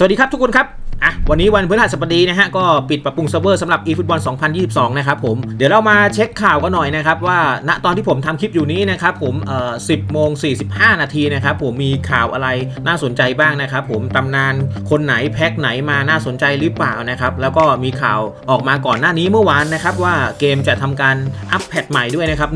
สวัสดีครับทุกคนครับ อะวันนี้วันพฤหัสบดีนะฮะก็ปิดปรับปรุงเซิร์ฟเวอร์สำหรับ eFootball 2022 นะครับผมเดี๋ยวเรามาเช็คข่าวกันหน่อยนะครับว่าณตอนที่ผมทำคลิปอยู่นี้นะครับผมเอ่อ10โมง45 นาทีนะครับผมมีข่าวอะไรน่าสนใจบ้างนะครับผมตำนานคนไหนแพ็คไหนมาน่าสนใจหรือเปล่านะครับแล้วก็มีข่าวออกมาก่อนหน้านี้เมื่อวานนะครับว่าเกมจะทำการอัปแพทใหม่ด้วยนะครับ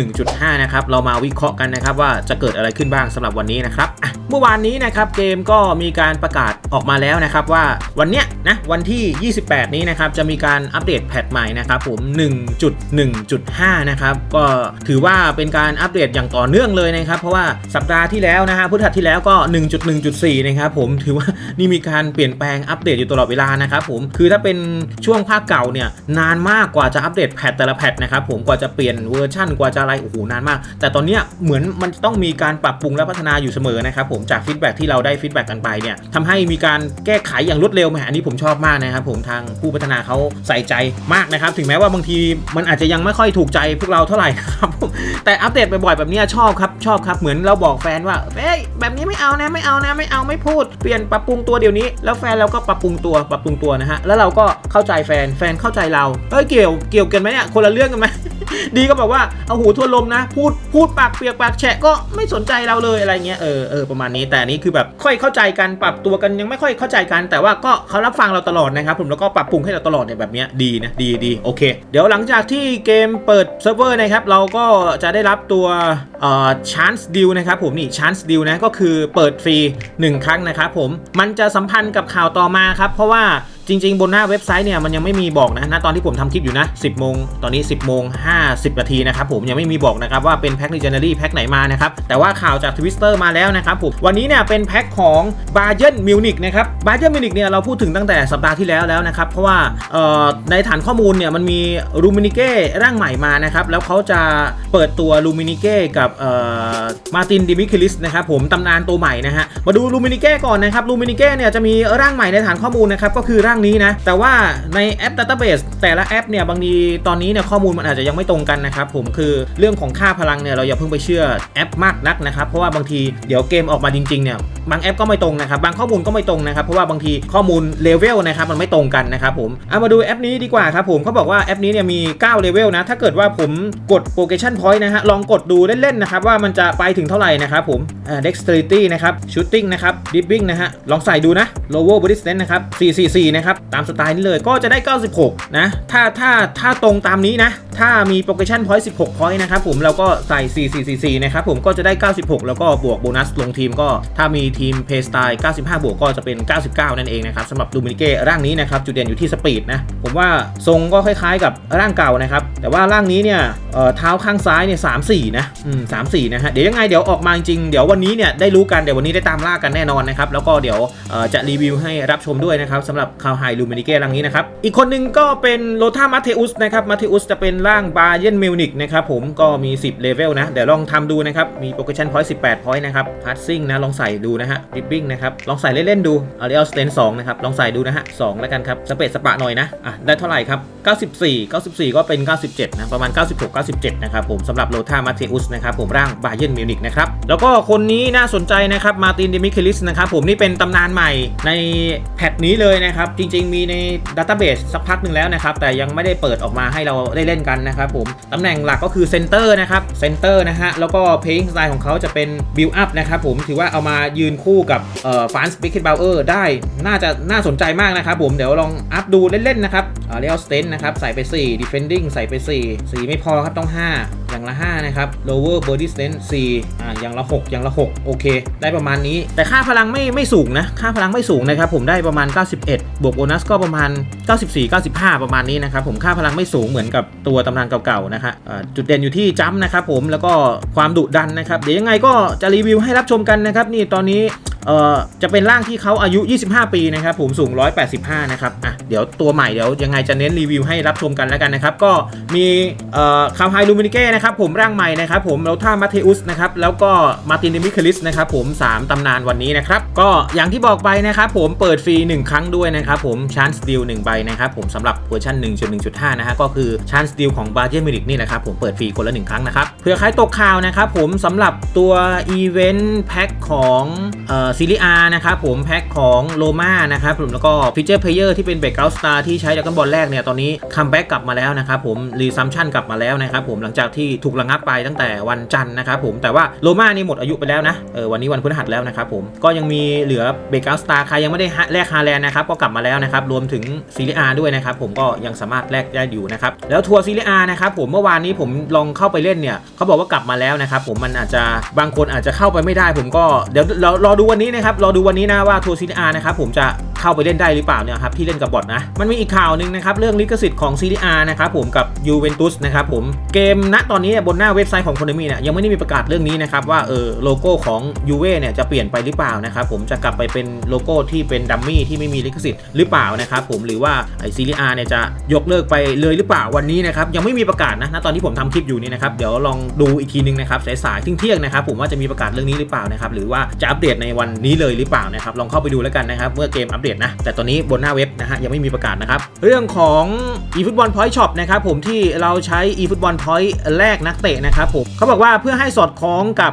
1.1.5 นะครับเรามาวิเคราะห์กันนะครับว่าจะเกิดอะไรขึ้นบ้างสำหรับวันนี้นะครับเมื่อวานนี้นะครับเกมก็มีการประกาศออกมาแล้วนะครับว่าวันเนี้ยนะวันที่ 28 นี้นะครับจะมีการอัปเดตแพทใหม่นะครับผม 1.1.5 นะครับก็ถือว่าเป็นการอัปเดตอย่างต่อเนื่องเลยนะครับ เพราะว่าสัปดาห์ที่แล้วนะฮะพุทธัที่แล้วก็ 1.1.4 นะครับผมถือว่านี่มีการเปลี่ยนแปลงอัปเดตอยู่ตลอดเวลานะครับผมคือถ้าเป็นช่วงภาคเก่าเนี่ยนานมากกว่าจะอัปเดตแพทแต่ละแพทนะครับผมกว่าจะเปลี่ยนเวอร์ชั่นกว่าจะอะไรโอ้โหนานมาก แต่ตอนเนี้ยเหมือนมันต้องมีการปรับปรุงและพัฒนาอยู่เสมอนะครับผมจากฟีดแบ็กที่เราได้ฟีดแบ็กกันไปเนี่ยทำให้มีการแก้ไขอย่างรวดเร็วแหมอันนี้ผมชอบมากนะครับผมทางผู้พัฒนาเขาใส่ใจมากนะครับ ถึงแม้ว่าบางทีมันอาจจะยังไม่ค่อยถูกใจพวกเราเท่าไหร่ครับแต่อัปเดตบ่อยๆแบบนี้ชอบครับชอบครับเหมือนเราบอกแฟนว่าเอ้ยแบบนี้ไม่เอานะไม่เอานะไม่เอาไม่พูดเปลี่ยนปรับปรุงตัวเดี๋ยวนี้ แล้วแฟนเราก็ปรับปรุงตัวปรับปรุงตัวนะฮะแล้วเราก็เข้าใจแฟนแฟนเข้าใจเราเอ้ยเกี่ยวเกี่ยวกันไหมเนี่ยคนละเรื่องกันไหม ดีก็แบบว่าเอาหูทวลมนะ พูดพูดปากเปียกปากแฉะก็ไม่สนใจเราเลยอะไรเงี้ยเออเออประมาณนี้แต่นนี้คือแบบค่อยเข้าใจกันปรับตัวกันยังไม่ค่อยเข้าใจกัน แต่ว่าก็เขารับฟังเราตลอดนะครับผมแล้วก็ปรับปรุงให้เราตลอดเนี่ยแบบเนี้ยดีนะดีดีโอเค เดี๋ยวหลังจากที่เกมเปิดเซิร์ฟเวอร์นะครับเราก็จะได้รับตัวเอ่อ chance deal นะครับผมนี่ chance deal นะก็คือเปิดฟรี 1 ครั้งนะครับผมมันจะสัมพันธ์กับข่าวต่อมาครับเพราะว่า จริง ๆ บนหน้าเว็บไซต์เนี่ยมันยังไม่มีบอกนะณตอนที่ผมทำคลิปอยู่นะ 10โมงตอนนี้ 10โมง50นาทีนะครับผมยังไม่มีบอกนะครับว่าเป็นแพ็ค l e เจน d รี่แพ็คไหนมานะครับแต่ว่าข่าวจากทวิสเตอร์มาแล้วนะครับผมวันนี้เนี่ยเป็นแพ็คของบาเ e นมิวนิกนะครับบาเ e นมิวนิกเนี่ยเราพูดถึงตั้งแต่สัปดาห์ที่แล้วแล้วนะครับเพราะว่าในฐานข้อมูลเนี่ยมันมีรูมินิเก้ร่างใหม่มานะครับแล้วเขาจะเปิดตัวรูมินิเก้กับมาตินดิมิคิลิสนะครับผมตำนานตัวใหม่นะฮะมาดูรูมินิเก้ก่อนนะครับรูมินิเก้เนี่ยจะมีร่างใหม่ในฐานข้อมูลนะครับก็คือร่างนี้นะ แต่ว่าในแอป Database แต่ละแอปเนี่ยบางทีตอนนี้เนี่ยข้อมูลมันอาจจะยังไม่ตรงกันนะครับผมคือเรื่องของค่าพลังเนี่ยเราอย่าเพิ่งไปเชื่อแอปมากนักนะครับเพราะว่าบางทีเดี๋ยวเกมออกมาจริงๆเนี่ยบางแอปก็ไม่ตรงนะครับบางข้อมูลก็ไม่ตรงนะครับเพราะว่าบางทีข้อมูลเลเวลนะครับมันไม่ตรงกันนะครับผมเอามาดูแอปนี้ดีกว่าครับผมเขาบอกว่าแอปนี้เนี่ยมี9เลเวลนะถ้าเกิดว่าผมกด Progression Point นะฮะลองกดดูเล่นๆนะครับว่ามันจะไปถึงเท่าไหร่นะครับผมอ่า Dexterity นะครับ Shooting นะครับ Dipping นะฮะลองใส่ดูนะ Lower Body Strength นะครับ444นะครับตามสไตล์นี้เลยก็จะได้ 96 นะ ถ้าถ้าถ้าตรงตามนี้นะ ถ้ามี progression point 16 point นะครับผมเราก็ใส่ 4444 นะครับผมก็จะได้ 96 แล้วก็บวกโบนัสลงทีมก็ ถ้ามีทีม Play Style 95 บวกก็จะเป็น 99 นั่นเองนะครับสำหรับดูมินิเก้ร่างนี้นะครับจุดเด่นอยู่ที่สปีดนะผมว่าทรงก็คล้ายๆกับร่างเก่านะครับแต่ว่าร่างนี้เนี่ยเอ่อเท้าข้างซ้ายเนี่ย34นะอืม34นะฮะเดี๋ยวยังไงเดี๋ยวออกมาจริงเดี๋ยววันนี้เนี่ยได้รู้กันเดี๋ยววันนี้ได้ตามล่ากันแน่นอนนะครับแล้วก็เดี๋ยวจะรีวิวให้รับชมด้วยนะครับสำหรับคาวไฮลูมินิเก้ร่างนี้นะครับ อีกคนหนึงก็เป็นโลธามาเทอุสนะครับมาเทอุสจะเป็นร่างบาเยนมิวนิกนะครับผมก็มี 10 เลเวลนะ เดี๋ยวลองทำดูนะครับ มีโปรเกชันพอยต์18พอยต์นะครับพาสซิ่งนะ ลองใส่ดูนะฮะดิปปิ้งนะครับ ลองใส่เล่นๆดูเอาเรียลสเตน2นะครับ ลองใส่ดูนะฮะ2แล้วกันครับสเปซสปะหน่อยนะอะได้เท่าไหร่ครับ94 94 ก็เป็น 97 นะ ประมาณ 96 97 นะครับผมสำหรับโลธามาเทอุสนะครับผมร่างบาเยนมิวนิกนะครับ แล้วก็คนนี้น่าสนใจนะครับมาตินดิมิคิลิสนะครับผมนี่เป็นตำนานใหม่ในแพทนี้เลยนะครับ จริง ๆ มีในดัตต้าเบสสักพักหนึ่งแล้วนะครับ แต่ยังไม่ได้เปิดออกมาให้เราได้เล่นกันนะครับผมตำแหน่งหลักก็คือเซนเตอร์นะครับเซนเตอร์นะฮะ แล้วก็เพลงสไตล์ของเขาจะเป็นบิลอัพนะครับผมถือว่าเอามายืนคู่กับเอ่อฟานสปิกเกตบาวเออร์ได้น่าจะน่าสนใจมากนะครับผมเดี๋ยวลองอัพดูเล่น ๆ นะครับเรียลสเตนนะครับใส่ไป 4 defending ใส่ไป 4 4 ไม่พอครับต้อง5อย่า ละ 5 นะครับ lower body strength 4อ่าอย่างละ 6 อย่างละ 6 โอเค ได้ประมาณนี้ แต่ค่าพลังไม่ไม่สูงนะ ค่าพลังไม่สูงนะครับ ผมได้ประมาณ 91 บวกโบนัสก็ประมาณ 94 95 ประมาณนี้นะครับ ผมค่าพลังไม่สูงเหมือนกับตัวตำนานเก่าๆนะฮะอ่าจุดเด่นอยู่ที่จัมป์นะครับผมแล้วก็ความดุดันนะครับ เดี๋ยวยังไงก็จะรีวิวให้รับชมกันนะครับ นี่ตอนนี้ เอ่อจะเป็นร่างที่เขาอายุ 25 ปีนะครับผมสูง 185 นะครับอะเดี๋ยวตัวใหม่เดี๋ยวยังไงจะเน้นรีวิวให้รับชมกันแล้วกันนะครับ ก็มีเอ่อคาวไฮลูมินิเก้นะครับผมร่างใหม่นะครับผมแล้วท่ามาเทอุสนะครับแล้วก็มาตินเดมิคลิสนะครับผม 3 ตำนานวันนี้นะครับ ก็อย่างที่บอกไปนะครับผมเปิดฟรี 1 ครั้งด้วยนะครับผมชานสติล1ใบนะครับผมสำหรับเวอร์ชัน1.1.5 นะฮะก็คือชานสติลของบาร์เจมิริกนี่นะครับผมเปิดฟรีคนละ 1 ครั้งนะครับเผื่อใครตกข่าวนะครับผมสำหรับตัวอีเวนต์แพ็คของเอ่อซีรีอานะครับผมแพ็คของโลมานะครับผมแล้วก็พิเจอร์เพลเยอร์ที่เป็นเบรกเก u สตาร์ที่ใช้ดักกันบอลแรกเนี่ยตอนนี้คัมแบ็กกลับมาแล้วนะครับผมรีซัมชันกลับมาแล้วนะครับผมหลังจากที่ถูกระงับไปตั้งแต่วันจันทร์นะครับผมแต่ว่าโลมานี่หมดอายุไปแล้วนะเออวันนี้วันพฤหัสแล้วนะครับผมก็ยังมีเหลือเบรกเก u สตาร์ใครยังไม่ได้แลกฮาแลนด์นะครับก็กลับมาแล้วนะครับรวมถึงซีรีอาด้วยนะครับผมก็ยังสามารถแลกได้อยู่นะครับแล้วทัวร์ซีรีอานะครับผมเมื่อวานนี้ผมลองเข้าไปเล่นเนี่ยเขาบอกว่ากลับมาแล้วนะครับผมมันอาจจะบางคนอาจจะเข้าไปไม่ได้ผมก็เดี๋ยวรอรอดูวันนี้นะครับรอดูวันนี้นะว่าทัวร์ซีรีอานะครับผมจะเข้าไปเล่นได้หรือเปล่าเนี่ยครับที่เล่นกับบอทนะมันมีอีกข่าวหนึ่งนะครับเรื่องลิขสิทธิ์ของซีรีอานะครับผมกับยูเวนตุสนะครับผมเกมณตอนนี้บนหน้าเว็บไซต์ของโคนามิเนี่ยยังไม่ได้มีประกาศเรื่องนี้นะครับว่าเออโลโก้ของยูเว่เนี่ยจะเปลี่ยนไปหรือเปล่านะครับผมจะกลับไปเป็นโลโก้ที่เป็นดัมมี่ที่ไม่มีลิขสิทธิ์หรือเปล่านะครับผมหรือว่าไอซีรีอาร์เนี่ยจะยกเลิกไปเลยหรือเปล่าวันนี้นะครับยังไม่มีประกาศนะณตอนที่ผมทำคลิปอยู่นี่นะครับเดี๋ยวลองดูอีกทีนึงนะครับสายๆเที่ยงๆนะครับผมว่าจะมีประกาศเรื่องนี้หรือเปล่านะครับหรือว่าจะอัปเดตในวันนี้เลยหรือเปล่านะครับลองเข้าไปดูแล้วกันนะครับเมื่อเกมอัปเดตนะแต่ตอนนี้บนหน้าเว็บนะฮะยังไม่มีประกาศนะครับเรื่องของ eFootball Point Shop นะครับผมที่เราใช้ eFootball Point แลกนักเตะนะครับผมเขาบอกว่าเพื่อให้สอดคล้องกับ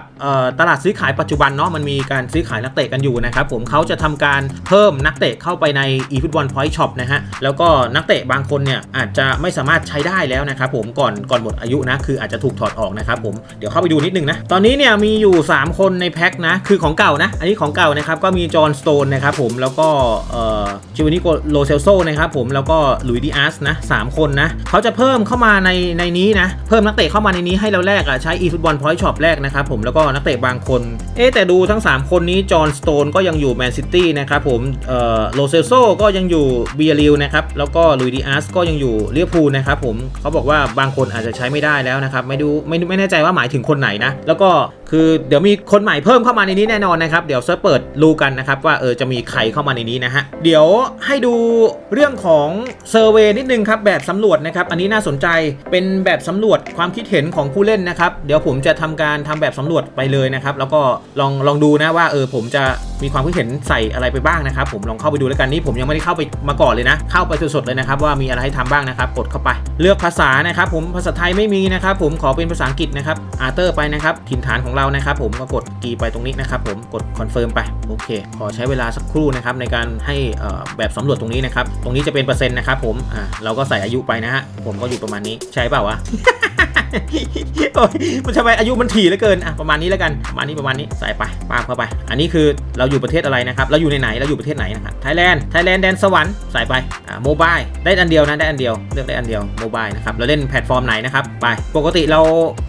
ตลาดซื้อขายปัจจุบันเนาะมันมีการซื้อขายนักเตะกันอยู่นะครับผมเขาจะทำการเพิ่มนักเตะเข้าไปใน eFootball Point Shop นะฮะแล้วก็นักเตะบางคนเนี่ยอาจจะไม่สามารถใช้ได้แล้วนะครับผมก่อนก่อนหมดอายุนะคืออาจจะถูกถอดออกนะครับผมเดี๋ยวเข้าไปดูนิดนึงนะตอนนี้เนี่ยมีอยู่ 3 คนในแพ็คนะคือของเก่านะอันนี้ของเก่านะครับก็มีจอห์นสโตนนะครับผมแล้วก็เอ่อจิวานิโกโลเซลโซนะครับผมแล้วก็ลุยดิอาสนะสามคนนะเขาจะเพิ่มเข้ามาในในนี้นะเพิ่มนักเตะเข้ามาในนี้ให้เราแลกอะใช้ eFootball Point Shop แรกนะครับผมแล้วก็นักเตะบางคนเอ๊แต่ดูทั้ง 3 คนนี้จอห์นสโตนก็ยังอยู่แมนซิตี้นะครับผมเอ่อโลเซลโซก็ยังอยู่เบียริลนะครับแล้วก็ลุยดิอาสก็ยังอยู่เลียพูลนะครับผมเขาบอกว่าบางคนอาจจะใช้ไม่ได้แล้วนะครับไม่ดูไม่ไม่แน่ใจว่าหมายถึงคนไหนนะแล้วก็คือเดี๋ยวมีคนใหม่เพิ่มเข้ามาในนี้แน่นอนนะครับเดี๋ยวเร์ชเปิดรูกันนะครับว่าเออจะมีใครเข้ามาในนี้นะฮะเดี๋ยวให้ดูเรื่องของเซอร์เวนิดนึงครับแบบสำรวจนะครับอันนี้น่าสนใจเป็นแบบสำรวจความคิดเห็นของผู้เล่นนะครับเดี๋ยวผมจะทำการทำแบบสำรวจไปเลยนะครับแล้วก็ลองลองดูนะว่าเออผมจะมีความคิดเห็นใส่อะไรไปบ้างนะครับผมลองเข้าไปดูแล้วกันนี่ผมยังไม่ได้เข้าไปมาก่อนเลยนะ เข้าไปสดๆเลยนะครับว่ามีอะไรให้ทำบ้างนะครับกดเข้าไป เลือกภาษานะครับผมภาษาไทยไม่มีนะครับผมขอเป็นภาษาอังกฤษนะครับอาร์เตอร์ไปนะครับถิ่นฐานของเรานะครับผมก็กดกีไปตรงนี้นะครับผมกดคอนเฟิร์มไปโอเค ขอใช้เวลาสักครู่นะครับในการให้แบบสำรวจตรงนี้นะครับ ตรงนี้จะเป็นเปอร์เซ็นต์นะครับผมอ่าเราก็ใส่อายุไปนะฮะผมก็อยู่ประมาณนี้ใช่เปล่าวะ โอ้ยมันทำไมอายุมันถี่เหลือเกินอะประมาณนี้แล้วกันประมาณนี้ประมาณนี้ใส่ไปปาเข้าไป อันนี้คือเราอยู่ประเทศอะไรนะครับเราอยู่ในไหนเราอยู่ประเทศไหนนะครับไทยแลนด์ไทยแลนด์แดนสวรรค์ใส่ไปอ่าโมบายได้อันเดียวนะได้อันเดียวเลือกได้อันเดียวโมบายนะครับเราเล่นแพลตฟอร์มไหนนะครับไปปกติเรา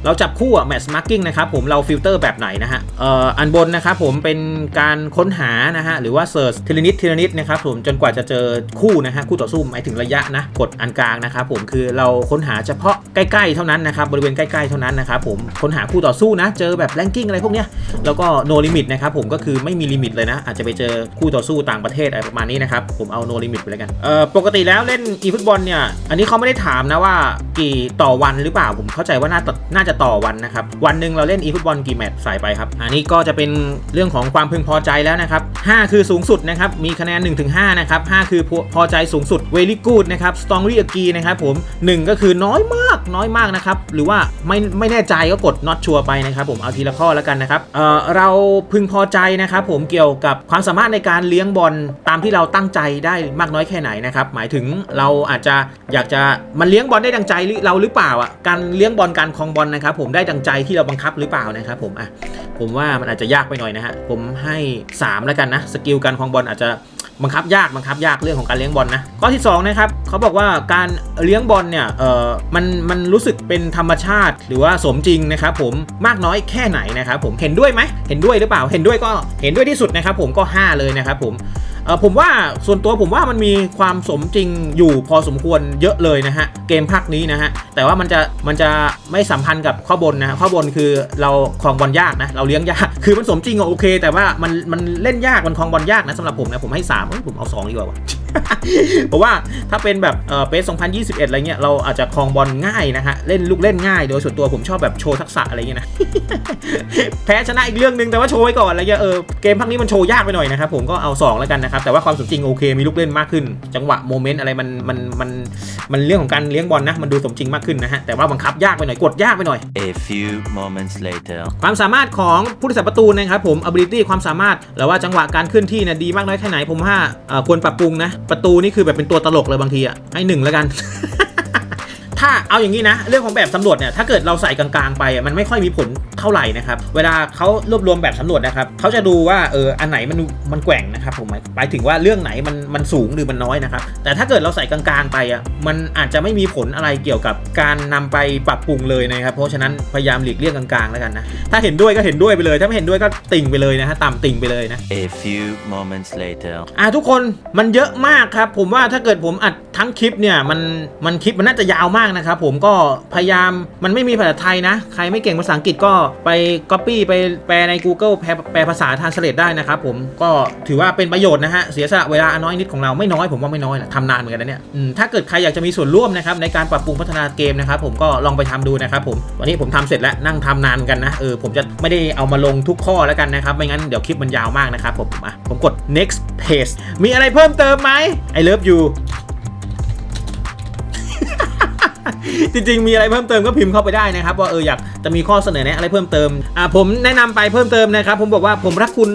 เราจับคู่อะแมทช์มาร์กิ้งนะครับผมเราฟิลเตอร์แบบไหนนะฮะเอ่ออันบนนะครับผมเป็นการค้นหานะฮะหรือว่าเซิร์ชทีละนิดทีละนิดนะครับผมจนกว่าจะเจอคู่นะฮะคู่ต่อสู้หมายถึงระยะนะกดอันกลางนะครับผมคือเราค้นหาเฉพาะใกล้ๆเท่านั้นนะครับบริเวณใกล้ๆเท่านั้นนะครับผมค้นหาคู่ต่อสู้นะ เจอแบบแรงกิ้งอะไรพวกเนี้ยแล้วก็โนลิมิตนะครับผมก็คือไม่มีลิมิตเลยนะ อาจจะไปเจอคู่ต่อสู้ต่างประเทศอะไรประมาณนี้นะครับผมเอาโนลิมิตไปแล้วกันเอ่อปกติแล้วเล่นอีฟุตบอลเนี่ยอันนี้เขาไม่ได้ถามนะว่ากี่ต่อวันหรือเปล่าผมเข้าใจว่าน่าจะน่าจะต่อวันนะครับวันหนึ่งเราเล่นอีฟุตบอลกี่แมตช์ใส่ไปครับอันนี้ก็จะเป็นเรื่องของความพึงพอใจแล้วนะครับ5คือสูงสุดนะครับมีคะแนน1-5นะครับ5คือพอพอใจสูงสุด very good นะครับ strongly agree นะครับผม1ก็คือน้อยมากน้อยมากนะครับหรือว่าไม่ไม่แน่ใจก็กด not sure ไปนะครับผมเอาทีละข้อแล้วกันนะครับเอ่อเราพึงพอใจนะครับผมเกี่ยวกับความสามารถในการเลี้ยงบอลตามที่เราตั้งใจได้มากน้อยแค่ไหนนะครับหมายถึงเราอาจจะอยากจะมันเลี้ยงบอลได้ดังใจเราหรือเปล่าอะการเลี้ยงบอลการคลองบอลนะครับผมได้ดังใจที่เราบังคับหรือเปล่านะครับผมอะผมว่ามันอาจจะยากไปหน่อยนะฮะผมให้ 3 แล้วกันนะสกิลการคลองบอลอาจจะ บังคับยากบังคับยากเรื่องของการเลี้ยงบอลนะข้อที่2นะครับเขาบอกว่าการเลี้ยงบอลเนี่ยเออมันมันรู้สึกเป็นธรรมชาติหรือว่าสมจริงนะครับผมมากน้อยแค่ไหนนะครับผมเห็นด้วยไหมเห็นด้วยหรือเปล่าเห็นด้วยก็เห็นด้วยที่สุดนะครับผมก็ 5 เลยนะครับผม ผมว่าส่วนตัวผมว่ามันมีความสมจริงอยู่พอสมควรเยอะเลยนะฮะ เกมภาคนี้นะฮะ แต่ว่ามันจะมันจะไม่สัมพันธ์กับข้อบนนะข้อบนคือเราคลองบอลยากนะ เราเลี้ยงยาก คือมันสมจริงอะโอเค แต่ว่ามันมันเล่นยากมันคลองบอลยากนะสำหรับผมนะผมให้3ามผมเอา2ดีกว่า เพราะว่าถ้าเป็นแบบเออเปส2021 อะไรเงี้ยเราอาจจะครองบอลง่ายนะฮะเล่นลูกเล่นง่าย โดยส่วนตัวผมชอบแบบโชว์ทักษะอะไรเงี้ยนะแพ้ชนะอีกเรื่องหนึงแต่ว่าโชว์ไว้ก่อนอะไรเงี้ยเออเกมพักนี้มันโชว์ยากไปหน่อยนะครับผมก็เอา 2 แล้วกันนะครับแต่ว่าความสมจริงโอเคมีลูกเล่นมากขึ้น จังหวะโมเมนต์อะไรมันมันมันมันเรื่องของการเลี้ยงบอลนะมันดูสมจริงมากขึ้นนะฮะแต่ว่าบังคับยากไปหน่อยกดยากไปหน่อย A few moments later. ความสามารถของผู้รักษาประตูนะครับผม ability ความสามารถแล้วว่าจังหวะการเคลื่อนที่เนี่ยดีมากน้อยแค่ไหนผมว่าเอ่อควรปรับปรุงนะประตูนี่คือแบบเป็นตัวตลกเลยบางทีอะให้หนึ่งแล้วกัน ถ้าเอาอย่างนี้นะ เรื่องของแบบสำรวจเนี่ยถ้าเกิดเราใส่กลางๆไปอะมันไม่ค่อยมีผลเท่าไหร่นะครับเวลาเขารวบรวมแบบสำรวจนะครับเขาจะดูว่าเอออันไหนมันมันแกว่งนะครับผมหมายหมายถึงว่าเรื่องไหนมันมันสูงหรือมันน้อยนะครับแต่ถ้าเกิดเราใส่กลางๆไปอะมันอาจจะไม่มีผลอะไรเกี่ยวกับการนำไปปรับปรุงเลยนะครับเพราะฉะนั้นพยายามหลีกเลี่ยงกลางๆแล้วกันนะถ้าเห็นด้วยก็เห็นด้วยไปเลย ถ้าไม่เห็นด้วยก็ติ่งไปเลยนะฮะต่ำติ่งไปเลยนะ A few moments later. อะทุกคนมันเยอะมากครับผมว่าถ้าเกิดผมอัดทั้งคลิปเนี่ยมันมันคลิปมันน่าจะยาวมากนะครับผมก็พยายามมันไม่มีภาษาไทยนะ ใครไม่เก่งภาษาอังกฤษก็ไป Copy ไปแปลใน Google แปลแปลภาษาทานสเลตได้นะครับผมก็ถือว่าเป็นประโยชน์นะฮะเสียสละเวลาน้อยนิดของเราไม่น้อยผมว่าไม่น้อยแหละทำนานเหมือนกันนะเนี่ยถ้าเกิดใครอยากจะมีส่วนร่วมนะครับในการปรับปรุงพัฒนาเกมนะครับผมก็ลองไปทำดูนะครับผมวันนี้ผมทำเสร็จแล้วนั่งทำนานเหมือนกันนะเออผมจะไม่ได้เอามาลงทุกข้อแล้วกันนะครับไม่งั้นเดี๋ยวคลิปมันยาวมากนะครับผมอะผมกด next page มีอะไรเพิ่มเติมไหม I love you จริงๆ มีอะไรเพิ่มเติมก็พิมพ์เข้าไปได้นะครับว่าเอออยากจะมีข้อเสนอแนะอะไรเพิ่มเติมอ่าผมแนะนำไปเพิ่มเติมนะครับผมบอกว่าผมรักคุณ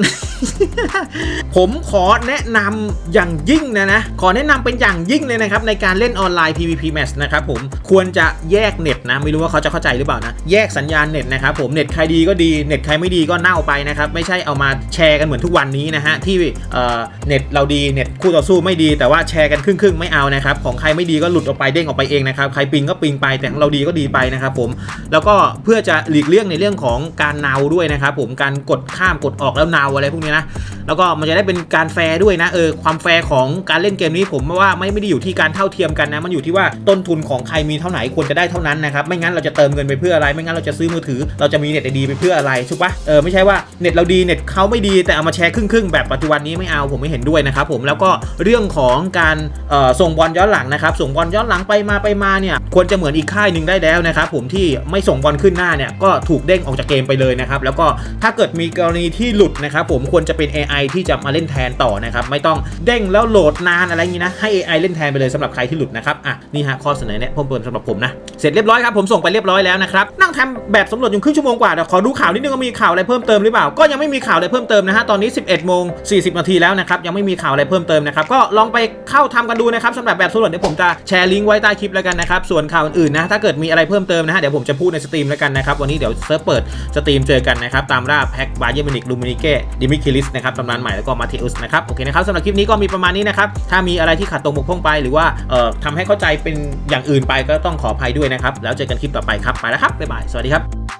ผมขอแนะนำอย่างยิ่งนะนะ ขอแนะนำเป็นอย่างยิ่งเลยนะครับ ในการเล่นออนไลน์ PVP Match นะครับผมควรจะแยกเน็ตนะ ไม่รู้ว่าเขาจะเข้าใจหรือเปล่านะ แยกสัญญาณเน็ตนะครับผมเน็ตใครดีก็ดีเน็ตใครไม่ดีก็เน่าไปนะครับ ไม่ใช่เอามาแชร์กันเหมือนทุกวันนี้นะฮะ ที่เอ่อเน็ตเราดีเน็ตคู่ต่อสู้ไม่ดี แต่ว่าแชร์กันครึ่งๆไม่เอานะครับของใครไม่ดีก็หลุดออกไปเด้งออกไปเองนะครับใครปิงก็ปิงไปแต่ของเราดีก็ดีไปนะครับผมแล้วก็เพื่อจะหลีกเลี่ยงในเรื่องของการเนาด้วยนะครับผมการกดข้ามกดออกแล้วเนาอะไรพวกนี้นะแล้วก็มันจะได้เป็นการแฟร์ด้วยนะเออความแฟร์ของการเล่นเกมนี้ผมว่าไม่ไม่ได้อยู่ที่การเท่าเทียมกันนะมันอยู่ที่ว่าต้นทุนของใครมีเท่าไหร่ควรจะได้เท่านั้นนะครับไม่งั้นเราจะเติมเงินไปเพื่ออะไร ไม่งั้นเราจะซื้อมือถือ เราจะมีเน็ตดีไปเพื่ออะไรถูกปะเออไม่ใช่ว่าเน็ตเราดีเน็ตเขาไม่ดีแต่เอามาแชร์ครึ่งๆแบบปัจจุบันนี้ไม่เอาผมไม่เห็นด้วยนะครับผมแล้วก็เรื่องของการออส่งบอลย้อนหลังนะครับส่งบอลย้อนหลังไปมาไปมาเนี่ยควรจะเหมือนอีกค่ายหนึ่งได้แล้วนะครับผมที่ไม่ส่งบอลขึ้นหน้าเนี่ยก็ถูกเด้งออกจากเกมไปเลยนะครับแล้วก็ถ้าเกิดมีกรณีที่หลุดนะครับผมควรจะเป็น AI ที่จะมาเล่นแทนต่อนะครับ ไม่ต้องเด้งแล้วโหลดนานอะไรอย่างนี้นะ ให้ AI เล่นแทนไปเลยสำหรับใครที่หลุดนะครับ อะ นี่ฮะข้อเสนอแนะเพิ่มเติมสำหรับผมนะ เสร็จเรียบร้อยครับ ผมส่งไปเรียบร้อยแล้วนะครับ นั่งทำแบบสำรวจอยู่ครึ่งชั่วโมงกว่าเดี๋ยวขอดูข่าวนิดนึงว่ามีข่าวอะไรเพิ่มเติมหรือเปล่า ก็ยังไม่มีข่าวอะไรเพิ่มเติมนะฮะ ตอนนี้ 11โมง40นาทีแล้วนะครับ ยังไม่มีข่าวอะไรเพิ่มเติมนะครับ ก็ลองไปเข้าทำกันดูนะครับสำหรับแบบสำรวจเดี๋ยวผมจะแชร์ลิงก์ไว้ใต้คลิปแล้วกันนะครับ ส่วนข่าวอื่นๆนะ ถ้าเกิดมีอะไรเพิ่มเติมนะฮะ เดี๋ยวผมจะพูดในสตรีมแล้วกันนะครับ วันนี้เดี๋ยวเซิร์ฟเปิดสตรีมเจอกันนะครับ ตามล่าแพ็กบาเยอร์มินิกลูมินิเก้ดิมิคิลิสนะครับตำนานใหม่แล้วก็มาเทอุสนะครับโอเคนะครับสำหรับคลิปนี้ก็มีประมาณนี้นะครับถ้ามีอะไรที่ขาดตรงบกพร่องไป หรือว่าเอ่อทำให้เข้าใจเป็นอย่างอื่นไปก็ต้องขออภัยด้วยนะครับแล้วเจอกันคลิปต่อไปครับไปแล้วครับบ๊ายบายสวัสดีครับ